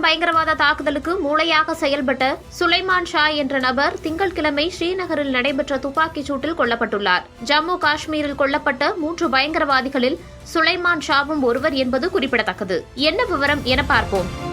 பயங்கரவாத தாக்குதலுக்கு மூளையாக செயல்பட்ட சுலைமான் ஷா என்ற நபர் திங்கட்கிழமை ஸ்ரீநகரில் நடைபெற்ற துப்பாக்கிச் சூட்டில் கொல்லப்பட்டுள்ளார். ஜம்மு காஷ்மீரில் கொல்லப்பட்ட மூன்று பயங்கரவாதிகளில் சுலைமான் ஷாவும் ஒருவர் என்பது குறிப்பிடத்தக்கது. என்ன விவரம் என பார்ப்போம்.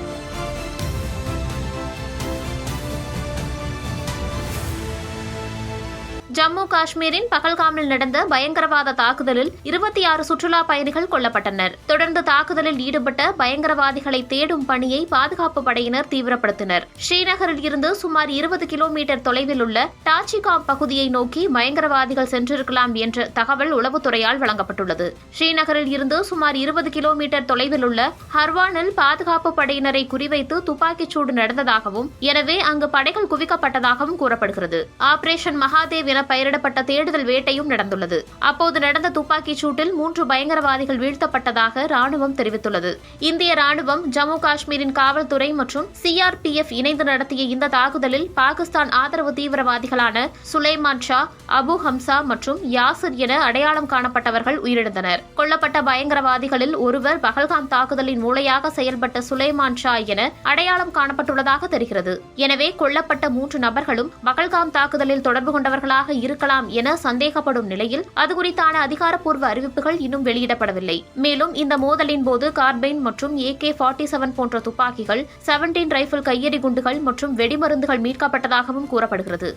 ஜம்மு காஷ்மீரின் பகல்காமில் நடந்த பயங்கரவாத தாக்குதலில் இருபத்தி ஆறு சுற்றுலா பயணிகள் கொல்லப்பட்டனர். தொடர்ந்து தாக்குதலில் ஈடுபட்ட பயங்கரவாதிகளை தேடும் பணியை பாதுகாப்பு படையினர் தீவிரப்படுத்தினர். ஸ்ரீநகரில் இருந்து சுமார் இருபது கிலோமீட்டர் தொலைவில் உள்ள டாச்சிகாம் பகுதியை நோக்கி பயங்கரவாதிகள் சென்றிருக்கலாம் என்ற தகவல் உளவுத்துறையால் வழங்கப்பட்டுள்ளது. ஸ்ரீநகரில் இருந்து சுமார் இருபது கிலோமீட்டர் தொலைவில் உள்ள ஹர்வானில் பாதுகாப்பு படையினரை குறிவைத்து துப்பாக்கிச் சூடு நடந்ததாகவும் எனவே அங்கு படைகள் குவிக்கப்பட்டதாகவும் கூறப்படுகிறது. ஆபரேஷன் மகாதேவ் என பெயரிடப்பட்ட தேடுதல் வேட்டையும் நடந்துள்ளது. அப்போது நடந்த துப்பாக்கிச் சூட்டில் மூன்று பயங்கரவாதிகள் வீழ்த்தப்பட்டதாக ராணுவம் தெரிவித்துள்ளது. இந்திய ராணுவம் ஜம்மு காஷ்மீரின் காவல்துறை மற்றும் சிஆர்பிஎஃப் இணைந்து நடத்திய இந்த தாக்குதலில் பாகிஸ்தான் ஆதரவு தீவிரவாதிகளான சுலைமான் ஷா அபு ஹம்சா மற்றும் யாசிர் என அடையாளம் காணப்பட்டவர்கள் உயிரிழந்தனர். கொல்லப்பட்ட பயங்கரவாதிகளில் ஒருவர் பகல்காம் தாக்குதலின் மூளையாக செயல்பட்ட சுலைமான் ஷா என அடையாளம் காணப்பட்டுள்ளதாக தெரிகிறது. எனவே கொல்லப்பட்ட மூன்று நபர்களும் பகல்காம் தாக்குதலில் தொடர்பு கொண்டவர்களாக இருக்கலாம் என சந்தேகப்படும் நிலையில் அது குறித்தான அதிகாரப்பூர்வ அறிவிப்புகள் இன்னும் வெளியிடப்படவில்லை. மேலும் இந்த மோதலின் போது கார்பைன் மற்றும் ஏ கே ஃபார்ட்டி செவன் போன்ற துப்பாக்கிகள் செவன்டீன் ரைபிள் கையெறி குண்டுகள் மற்றும் வெடிமருந்துகள் மீட்கப்பட்டதாகவும் கூறப்படுகிறது.